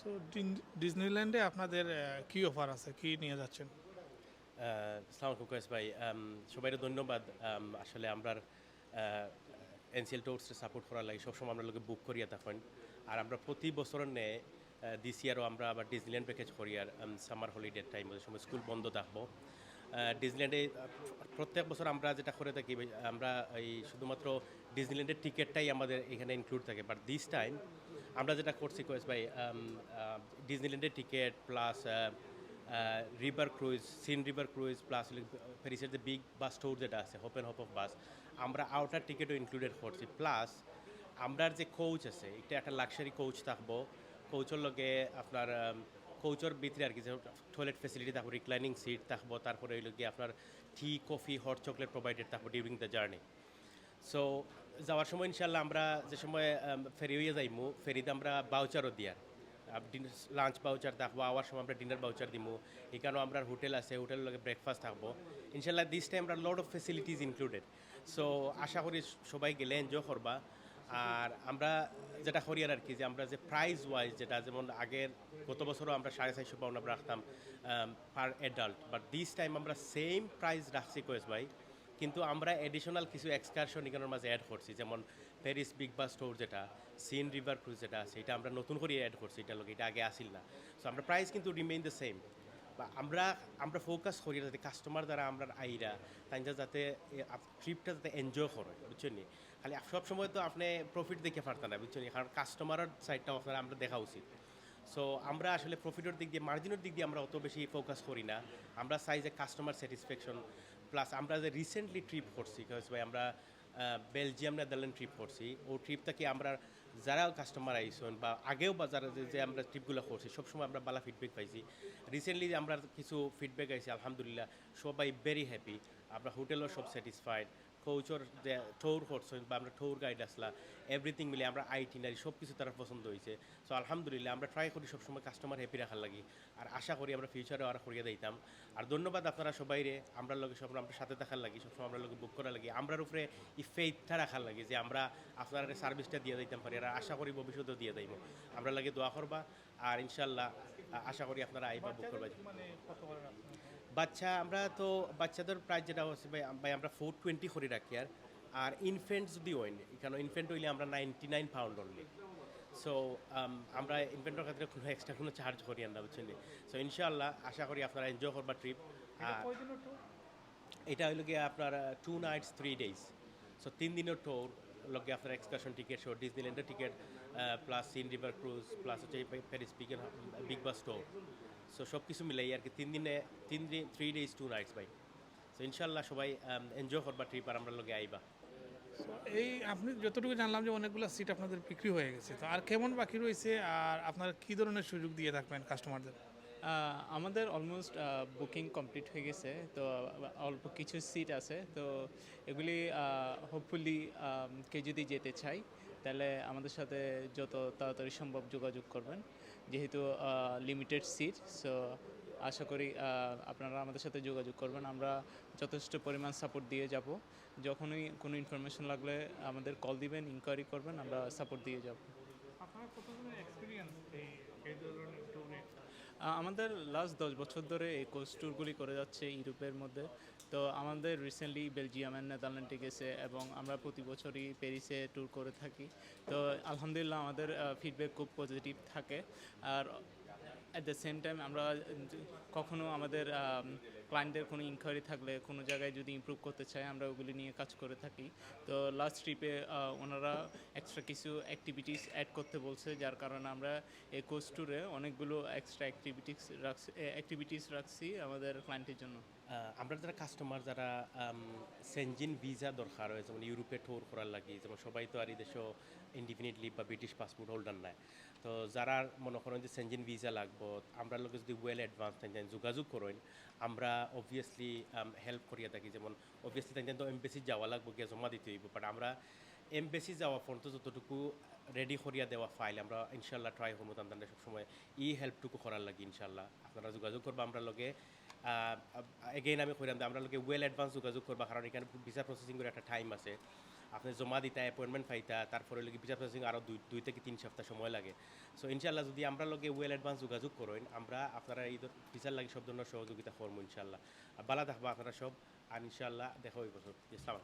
So ডিজনিল্যান্ডে আপনাদের কি offer আছে? কি নিয়ে যাচ্ছেন? সালাম কুকেশ ভাই। সবাইকে ধন্যবাদ। আসলে আমরা এনসিএল টোর্সে সাপোর্ট করার লাগে। সবসময় আমরা লোকে বুক করিয়া তখন আর আমরা প্রতি বছর নে দিস ইয়ারও আমরা আবার ডিজনিল্যান্ড প্যাকেজ করি। আর সামার হলিডে টাইম সময় স্কুল বন্ধ থাকব। ডিজনিল্যান্ডে প্রত্যেক বছর আমরা যেটা করে থাকি আমরা এই শুধুমাত্র ডিজনিল্যান্ডের টিকিটটাই আমাদের এখানে ইনক্লুড থাকে। বাট দিস টাইম আমরা যেটা করছি, কোয়েস ভাই ডিজনিল্যান্ডের ticket plus river cruise Seine river cruise plus প্যারিসের যে বিগ বাস ট্যুর যেটা আছে হোপেন হোপ অফ বাস আমরা আউটার টিকিটও ইনক্লুডেড করছি। প্লাস আমরার যে কোচ আছে, এটা একটা লাক্সারি কোচ থাকব। কোচের লগে আপনার কোচের ভিতরে আর কি যে টয়লেট ফেসিলিটি থাকব রিক্লাইনিং সিট থাকব তারপরে ওই গিয়ে আপনার tea coffee hot chocolate provided থাকব ডিউরিং দ্য জার্নি সো যাওয়ার সময় ইনশাল্লাহ আমরা যে সময় ফেরি হয়ে যাইমু, ফেরিতে আমরা বাউচারও দিয়ার। লাঞ্চ বাউচার থাকব আওয়ার সময় আমরা ডিনার বাউচার দিমু। এখানেও আমরা হোটেল আছে হোটেলের লগে ব্রেকফাস্ট থাকব। ইনশাল্লাহ দিস টাইম আমরা lot of facilities included so আশা করি সবাই গেলে এনজয় করবা। আর আমরা যেটা করি আর কি, যে আমরা যে প্রাইস ওয়াইজ যেটা, যেমন আগের গত বছরও আমরা সাড়ে চারশো পাউন্ড আমরা রাখতাম per adult but this time আমরা সেম প্রাইস রাখছি কোয়েস ভাই, কিন্তু আমরা এডিশনাল কিছু এক্সকারশন এখানের মাঝে অ্যাড করছি, যেমন প্যারিস বিগ বাস স্টোর যেটা সিন রিভার ক্রুজ যেটা আছে, এটা আমরা নতুন করে অ্যাড করছি, এটা লোক এটা আগে আসিল না। সো আমরা প্রাইস কিন্তু রিমেইন দ্য সেম বা আমরা আমরা ফোকাস করি যাতে কাস্টমার দ্বারা আমরা আইরা, তাই যাতে ট্রিপটা যাতে এনজয় করে, বুঝছেন খালি সব সময় তো আপনি প্রফিট দেখে পারতেন না, বুঝছেন কারণ কাস্টমারের সাইডটাও আপনার, আমরা দেখা উচিত। সো আমরা আসলে প্রফিটের দিক দিয়ে মার্জিনের দিক দিয়ে আমরা অত বেশি ফোকাস করি না। আমরা চাই যে কাস্টমার স্যাটিসফ্যাকশন প্লাস আমরা যে রিসেন্টলি ট্রিপ করছি ভাই, আমরা বেলজিয়াম নেদারল্যান্ড ট্রিপ করছি, ও ট্রিপটা কি আমরা যারা কাস্টমার আইসন বা আগেও বা যারা যে- যে আমরা ট্রিপগুলো করছি, সবসময় আমরা ভালো ফিডব্যাক পাইছি। রিসেন্টলি আমরা কিছু ফিডব্যাক আইছি, আলহামদুলিল্লাহ, সবাই ভেরি হ্যাপি আমরা হোটেলও সব স্যাটিসফাইড কোচর যে ট্যুর করছেন বা আমরা ট্যুর গাইড আসলা এভরিথিং মিলে আমরা আইটিনারি সব কিছু তারা পছন্দ হয়েছে সো আলহামদুলিল্লাহ, আমরা ট্রাই করি সবসময় কাস্টমার হ্যাপি রাখার লাগি। আর আশা করি আমরা ফিউচারে আর করিয়ে দিতাম আর ধন্যবাদ আপনারা সবাই রে, আমরা লগে সব আমরা সাথে থাকার লাগি, সবসময় আমরা লগে বুক করার লাগি। আমরার উপরে এই ফেইথটা রাখার লাগি যে আমরা আপনারা সার্ভিসটা দিয়ে দিতাম পারি। আর আশা করি ভবিষ্যতেও দিয়ে দিইব আমরা লাগে দোয়া করবা। আর ইনশাল্লাহ আশা করি আপনারা আইবা বুক করবা। বাচ্চা আমরা তো বাচ্চাদের প্রাইস যেটা হচ্ছে ভাই আমরা ফোর টোয়েন্টি করে রাখি আর আর ইনফেন্ট যদি হইন এখানে ইনফেন্ট হইলে আমরা ninety nine pound only so আমরা ইনফেন্টের ক্ষেত্রে কোনো এক্সট্রা কোনো চার্জ করি আমরা বুঝছেন সো ইনশাআল্লাহ আশা করি আপনারা এনজয় করবার ট্রিপ এটা হইল গিয়ে আপনার two nights three days so তিন দিনের টোর লগে আপনার এক্সকারশন টিকিট সহ ডিজনিল্যান্ডের ticket plus Seine river cruise plus হচ্ছে Paris big big bus tour so সব কিছু মিলাই আর কি তিন দিনে তিন দিন থ্রি ডেজ টু নাইটস ভাই সো ইনশাল্লাহ সবাই এনজয় করবা ট্রিপ আর আমরা লগে আইবা। এই আপনি যতটুকু জানলাম যে অনেকগুলো সিট আপনাদের বিক্রি হয়ে গেছে তো আর কেমন বাকি রয়েছে আর আপনারা কী ধরনের সুযোগ দিয়ে থাকবেন কাস্টমারদের আমাদের অলমোস্ট বুকিং কমপ্লিট হয়ে গেছে তো অল্প কিছু সিট আছে তো এগুলি হোপফুলি কে যদি যেতে চাই তাহলে আমাদের সাথে যত তাড়াতাড়ি সম্ভব যোগাযোগ করবেন। যেহেতু লিমিটেড সিট সো আশা করি আপনারা আমাদের সাথে যোগাযোগ করবেন। আমরা যথেষ্ট পরিমাণ সাপোর্ট দিয়ে যাব। যখনই কোনো ইনফরমেশন লাগলে আমাদের কল দিবেন ইনকোয়ারি করবেন, আমরা সাপোর্ট দিয়ে যাব। আমাদের লাস্ট দশ বছর ধরে এই কোস্ট ট্যুরগুলি করে যাচ্ছে ইউরোপের মধ্যে। তো আমাদের রিসেন্টলি বেলজিয়াম অ্যান্ড নেদারল্যান্ডে গেছে এবং আমরা প্রতি বছরই প্যারিসে ট্যুর করে থাকি। তো আলহামদুলিল্লাহ আমাদের ফিডব্যাক খুব পজিটিভ থাকে। আর অ্যাট দ্য সেম টাইম আমরা, কখনো আমাদের ক্লায়েন্টদের কোনো ইনকোয়ারি থাকলে, কোনো জায়গায় যদি ইমপ্রুভ করতে চায়, আমরা ওগুলি নিয়ে কাজ করে থাকি। তো লাস্ট ট্রিপে ওনারা এক্সট্রা কিছু অ্যাক্টিভিটিস অ্যাড করতে বলছে, যার কারণে আমরা এই কোর্স ট্যুরে অনেকগুলো এক্সট্রা অ্যাক্টিভিটিস রাখছি অ্যাক্টিভিটিস রাখছি আমাদের ক্লায়েন্টের জন্য। আমরা যারা কাস্টমার যারা সেনজিন ভিসা দরকার হয়, যেমন ইউরোপে ট্যুর করার লাগে, যেমন সবাই তো আর এই দেশও ইন্ডিফিনিটলি বা ব্রিটিশ পাসপোর্ট হোল্ডার নাই। তো যারা মনে করেন যে সেনজিন ভিসা লাগবো, আমরা লোকে যদি ওয়েল অ্যাডভান্স যোগাযোগ করেন, আমরা অবভিয়াসলি হেল্প করিয়া থাকি। যেমন অবভিয়াসলি তাই তো এমবেসি যাওয়া লাগবো গিয়ে জমা দিতে হইব বাট আমরা এমবেসি যাওয়া পর্যন্ত যতটুকু রেডি করিয়া দেওয়া ফাইল আমরা ইনশাল্লাহ ট্রাই করব তাদের সবসময় ই হেল্পটুকু করার লাগে ইনশাল্লাহ আপনারা যোগাযোগ করব, আমরা লগে এগেইন আমি কইলাম আমরা লগে ওয়েল অ্যাডভান্স যোগাযোগ করবা, কারণ এখানে ভিসা প্রসেসিং করে একটা টাইম আছে। আপনি জমা দিতা অ্যাপয়েন্টমেন্ট পাইতা তারপরে লগে ভিসা প্রসেসিং আরও দুই দুই থেকে তিন সপ্তাহ সময় লাগে সো ইনশাল্লাহ যদি আমরা লগে ওয়েল অ্যাডভান্স যোগাযোগ করেন আমরা আপনারা এই ভিসার লাগে সব ধরনের সহযোগিতা করব ইনশাল্লাহ ভালো থাকব আপনারা সব আর ইনশাল্লাহ দেখা হইব সব ইসলাম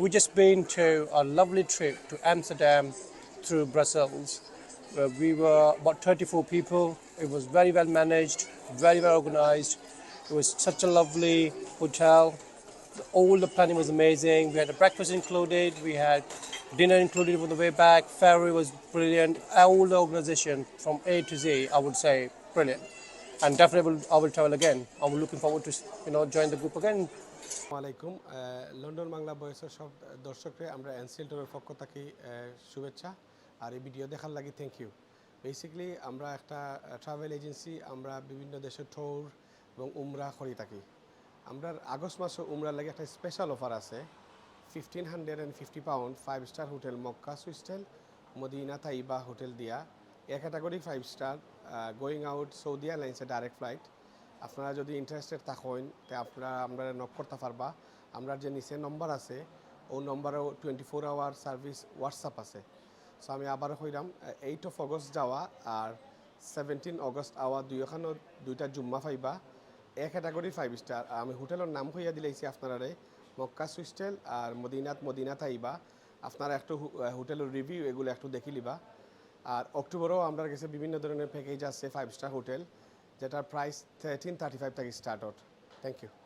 we just been to a lovely trip to Amsterdam through Brussels. Where we were about 34 people. It was very well managed, very well organized. It was such a lovely hotel. All the planning was amazing. We had a breakfast included. We had dinner included on the way back. Ferry was brilliant. All the organization from A to Z, I would say, brilliant. And definitely, will, I will travel again. I'm looking forward to you know join the group again. আসসালামাইকুম London Bangla বয়সের সব দর্শকরে আমরা NCL টোরের থেকে আহ, শুভেচ্ছা আর এই video দেখার লাগি thank you basically আমরা একটা ট্রাভেল এজেন্সি আমরা বিভিন্ন দেশের ট্যুর এবং উমরা করে থাকি আমরা আগস্ট মাসে উমরার লাগে একটা স্পেশাল অফার আছে। Fifteen hundred and fifty pound five star hotel Mecca Swissotel, Medina Taiba hotel দিয়া। A category five star going out Saudi এয়ারলাইন্সের ডাইরেক্ট ফ্লাইট আপনারা যদি ইন্টারেস্টেড থাকেন, তে আপনারা, আমরা নক করতে পারবা। আমরা যে নিচে নম্বর আছে, ও নম্বরেও twenty four hour service WhatsApp আছে। সো আমি আবারও কইরাম এইট অফ অগস্ট যাওয়া আর সেভেন্টিন অগস্ট আওয়া, দুইখানো, দুইটা জুম্মা পাইবা। এ ক্যাটাগরি ফাইভ স্টার আমি হোটেলের নাম হইয়া দিলাইছি আপনারারে, মক্কা সুইস্টেল আর মদিনাত মদিনা আইবা আপনারা একটু হোটেলের রিভিউ এগুলো একটু দেখি লিবা আর অক্টোবরেও আমরা কাছে বিভিন্ন ধরনের প্যাকেজ আছে ফাইভ স্টার হোটেল যেটার প্রাইস থার্টিন থার্টি ফাইভ থেকে স্টার্ট আউট থ্যাংক ইউ